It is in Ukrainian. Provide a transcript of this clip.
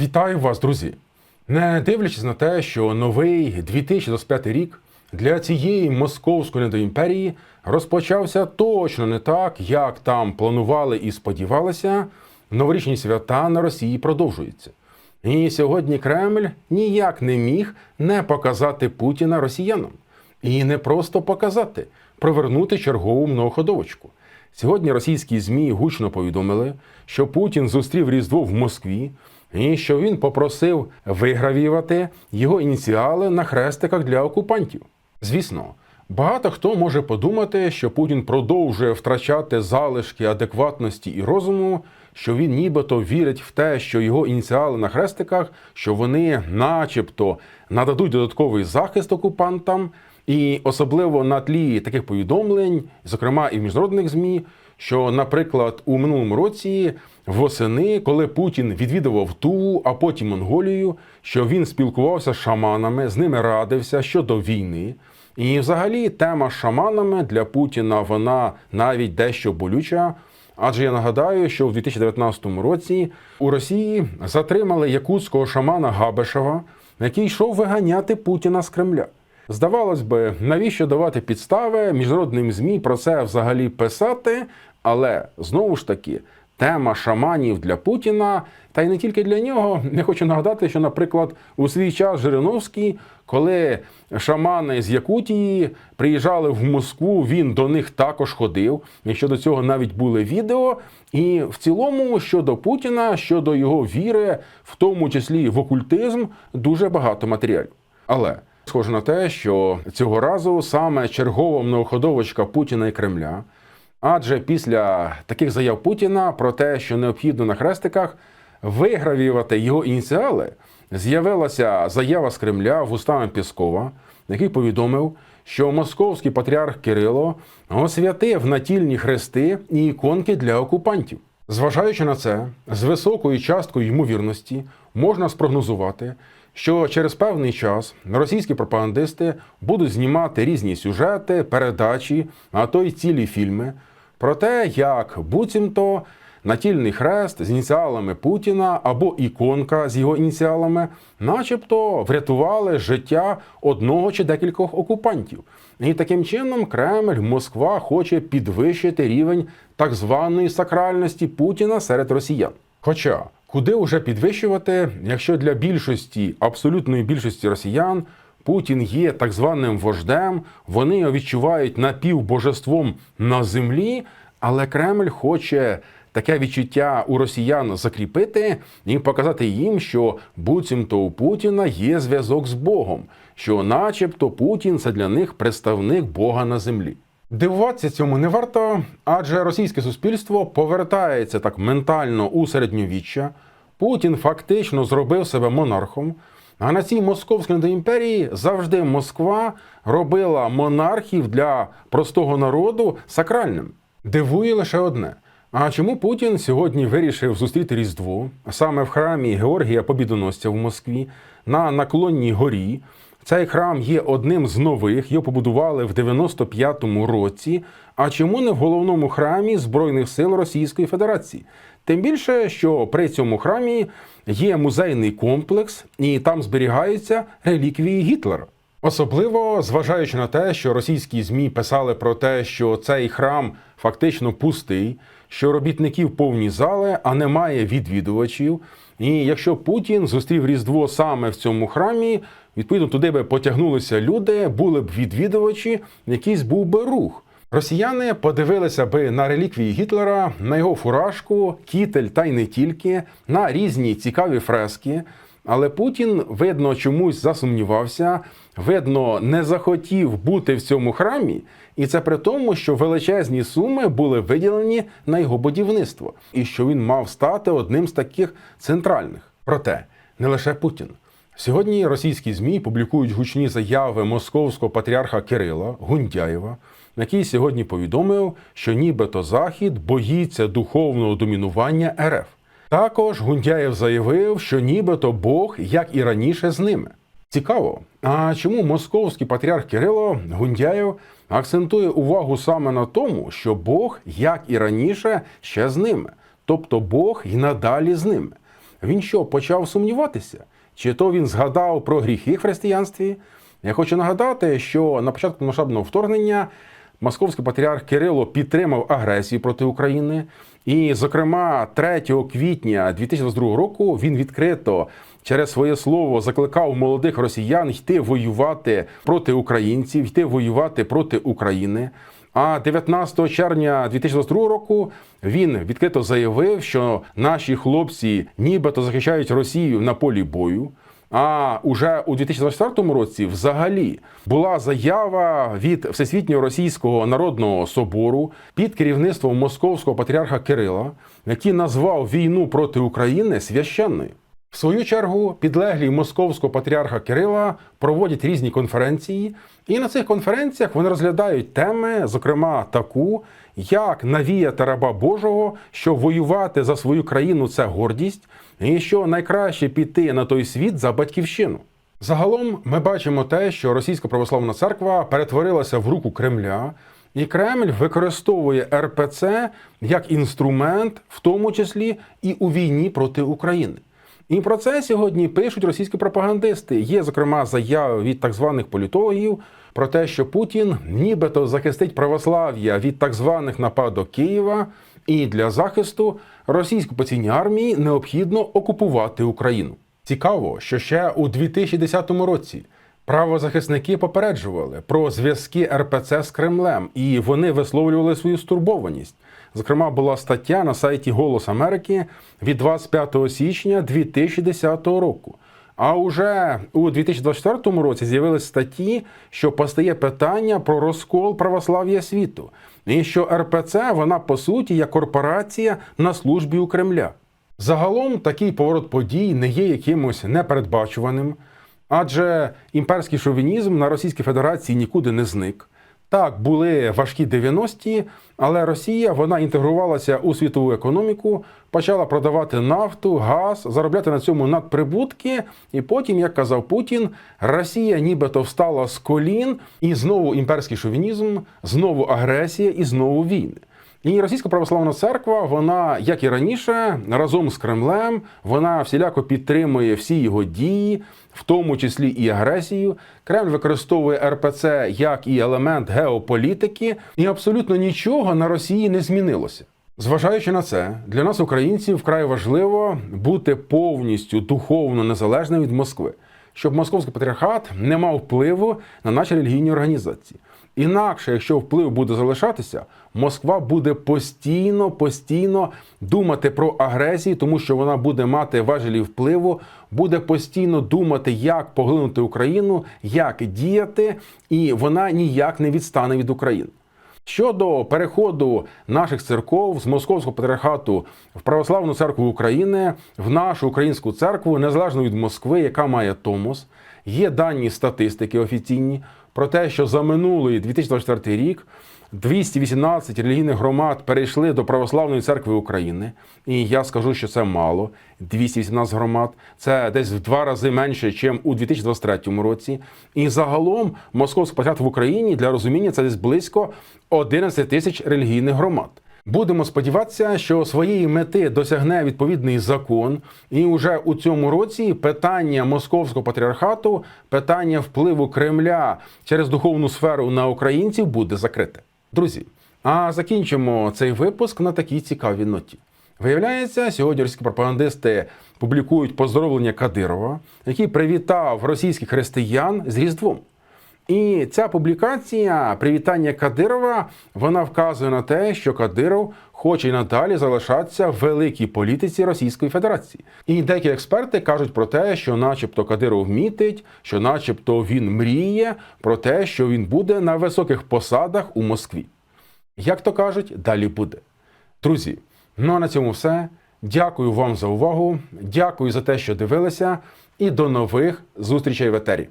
Вітаю вас, друзі! Не дивлячись на те, що новий 2025 рік для цієї московської недоімперії розпочався точно не так, як там планували і сподівалися, новорічні свята на Росії продовжуються. І сьогодні Кремль ніяк не міг не показати Путіна росіянам. І не просто показати, провернути чергову многоходовочку. Сьогодні російські ЗМІ гучно повідомили, що Путін зустрів Різдво в Москві і що він попросив вигравівати його ініціали на хрестиках для окупантів. Звісно, багато хто може подумати, що Путін продовжує втрачати залишки адекватності і розуму, що він нібито вірить в те, що його ініціали на хрестиках, що вони, начебто, нададуть додатковий захист окупантам. І особливо на тлі таких повідомлень, зокрема і в міжнародних змі, що, наприклад, у минулому році восени, коли Путін відвідував Туву, а потім Монголію, що він спілкувався з шаманами, з ними радився щодо війни. І, взагалі, тема з шаманами для Путіна вона навіть дещо болюча. Адже я нагадаю, що в 2019 році у Росії затримали якутського шамана Габешева, який йшов виганяти Путіна з Кремля. Здавалось би, навіщо давати підстави міжнародним ЗМІ про це взагалі писати? Але знову ж таки, тема шаманів для Путіна, та й не тільки для нього. Я хочу нагадати, що, наприклад, у свій час Жириновський, коли шамани з Якутії приїжджали в Москву, він до них також ходив. І щодо цього навіть були відео. І в цілому щодо Путіна, щодо його віри, в тому числі в окультизм, дуже багато матеріалів. Але Схоже на те, що цього разу саме чергова многоходовочка Путіна і Кремля. Адже після таких заяв Путіна про те, що необхідно на хрестиках вигравівати його ініціали, з'явилася заява з Кремля вустами Піскова, який повідомив, що московський патріарх Кирило освятив натільні хрести і іконки для окупантів. Зважаючи на це, з високою часткою ймовірності можна спрогнозувати, що через певний час російські пропагандисти будуть знімати різні сюжети, передачі, а то й цілі фільми про те, як буцімто натільний хрест з ініціалами Путіна або іконка з його ініціалами, начебто врятували життя одного чи декількох окупантів. І таким чином Кремль, Москва хоче підвищити рівень так званої сакральності Путіна серед росіян. Хоча куди вже підвищувати, якщо для більшості, абсолютної більшості росіян, Путін є так званим вождем, вони його відчувають напівбожеством на землі, але Кремль хоче таке відчуття у росіян закріпити і показати їм, що буцімто у Путіна є зв'язок з Богом, що, начебто, Путін це для них представник Бога на землі. Дивуватися цьому не варто, адже російське суспільство повертається так ментально у середньовіччя. Путін фактично зробив себе монархом. А на цій московській імперії завжди Москва робила монархів для простого народу сакральним. Дивує лише одне. А чому Путін сьогодні вирішив зустріти Різдво саме в храмі Георгія Побідоносця в Москві на наклонній горі? Цей храм є одним з нових, його побудували в 95-му році. А чому не в головному храмі Збройних сил Російської Федерації? Тим більше, що при цьому храмі є музейний комплекс, і там зберігаються реліквії Гітлера. Особливо зважаючи на те, що російські змі писали про те, що цей храм фактично пустий, що робітників повні зали, а немає відвідувачів. І якщо Путін зустрів Різдво саме в цьому храмі, відповідно туди би потягнулися люди, були б відвідувачі, якийсь був би рух. Росіяни подивилися би на реліквії Гітлера, на його фуражку, кітель та й не тільки, на різні цікаві фрески. Але Путін, видно, чомусь засумнівався, видно, не захотів бути в цьому храмі, і це при тому, що величезні суми були виділені на його будівництво, і що він мав стати одним з таких центральних. Проте не лише Путін. Сьогодні російські змі публікують гучні заяви московського патріарха Кирила Гундяєва, який сьогодні повідомив, що нібито Захід боїться духовного домінування РФ. Також Гундяєв заявив, що нібито Бог, як і раніше, з ними. Цікаво, а чому московський патріарх Кирило Гундяєв акцентує увагу саме на тому, що Бог, як і раніше, ще з ними, тобто Бог і надалі з ними. він що, почав сумніватися? Чи то він згадав про гріхи в християнстві? Я хочу нагадати, що на початку масштабного вторгнення московський патріарх Кирило підтримав агресію проти України. І, зокрема, 3 квітня 2022 року він відкрито через своє слово закликав молодих росіян йти воювати проти українців, йти воювати проти України. А 19 червня 2022 року він відкрито заявив, що наші хлопці нібито захищають Росію на полі бою. А уже у 2024 році взагалі була заява від Всесвітнього Російського народного собору під керівництвом московського патріарха Кирила, який назвав війну проти України священною. В свою чергу підлеглі московського патріарха Кирила проводять різні конференції, і на цих конференціях вони розглядають теми, зокрема таку, як навіяти раба Божого, що воювати за свою країну це гордість, і що найкраще піти на той світ за батьківщину. Загалом ми бачимо те, що Російська православна церква перетворилася в руку Кремля, і Кремль використовує РПЦ як інструмент, в тому числі і у війні проти України. І про це сьогодні пишуть російські пропагандисти. Є, зокрема, заяви від так званих політологів про те, що Путін нібито захистить православ'я від так званих нападок Києва, і для захисту російської окупаційній армії необхідно окупувати Україну. Цікаво, що ще у 2010 році правозахисники попереджували про зв'язки РПЦ з Кремлем, і вони висловлювали свою стурбованість. Зокрема, була стаття на сайті Голос Америки від 25 січня 2010 року. А уже у 2024 році з'явились статті, що постає питання про розкол православ'я світу, і що РПЦ вона по суті є корпорація на службі у Кремля. Загалом такий поворот подій не є якимось непередбачуваним, адже імперський шовінізм на Російській Федерації нікуди не зник. Так, були важкі 90-ті, але Росія вона інтегрувалася у світову економіку, почала продавати нафту, газ, заробляти на цьому надприбутки. І потім, як казав Путін, Росія нібито встала з колін, і знову імперський шовінізм, знову агресія і знову війни. І Російська православна церква, вона, як і раніше, разом з Кремлем, вона всіляко підтримує всі його дії, в тому числі і агресію. Кремль використовує РПЦ як і елемент геополітики, і абсолютно нічого на Росії не змінилося. Зважаючи на це, для нас, українців, вкрай важливо бути повністю духовно незалежним від Москви, щоб московський патріархат не мав впливу на наші релігійні організації. Інакше, якщо вплив буде залишатися, Москва буде постійно, постійно думати про агресію, тому що вона буде мати важелі впливу, буде постійно думати, як поглинути Україну, як діяти, і вона ніяк не відстане від України. Щодо переходу наших церков з московського патріархату в православну церкву України, в нашу українську церкву, незалежно від Москви, яка має Томос, є дані статистики офіційні про те, що за минулий 2024 рік 218 релігійних громад перейшли до православної церкви України. І я скажу, що це мало. 218 громад. Це десь в два рази менше, ніж у 2023 році. І загалом московський патріархат в Україні для розуміння це десь близько 11 тисяч релігійних громад. Будемо сподіватися, що своєї мети досягне відповідний закон, і вже у цьому році питання московського патріархату, питання впливу Кремля через духовну сферу на українців буде закрите. Друзі, а закінчимо цей випуск на такій цікавій ноті. Виявляється, сьогодні російські пропагандисти публікують поздоровлення Кадирова, який привітав російських християн з Різдвом. І ця публікація привітання Кадирова вона вказує на те, що Кадиров хоче й надалі залишатися в великій політиці Російської Федерації. І деякі експерти кажуть про те, що, начебто, Кадиров мітить, що, начебто, він мріє про те, що він буде на високих посадах у Москві. Як то кажуть, далі буде. Друзі, ну а на цьому все. Дякую вам за увагу. Дякую за те, що дивилися, і до нових зустрічей в етері.